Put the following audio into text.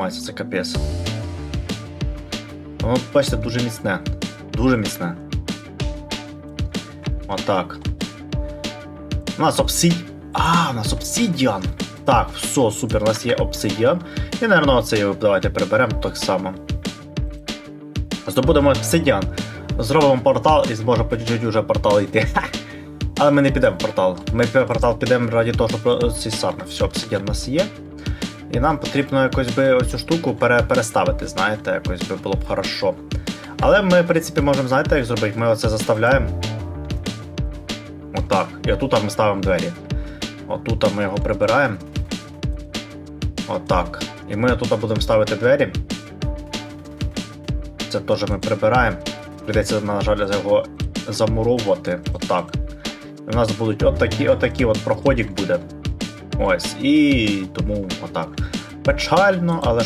ламається, це капець. Воно, бачите, дуже міцне. Дуже міцне. Отак. У нас обсид... А, у нас обсидіан. Так, все, супер, у нас є обсидіан. І, напевно, оцей давайте приберемо так само. Здобудемо обсидіан. Зробимо портал і зможемо по чуть-чуть уже портал йти. Але ми не підемо в портал. Ми в портал підемо раді того, щоб цей саме. Все, обсидіан у нас є. І нам потрібно якось би оцю штуку пере, переставити, знаєте, якось би було б хорошо. Але ми, в принципі, можемо, знаєте, як зробити? Ми оце заставляємо. Отак. І отут ми ставимо двері. Отут ми його прибираємо. Отак. І ми тут будемо ставити двері. Це теж ми прибираємо. Прийдеться, на жаль, його замуровувати. Отак. І у нас будуть отакі, отакі от проходик буде. Ось. І тому отак. Печально, але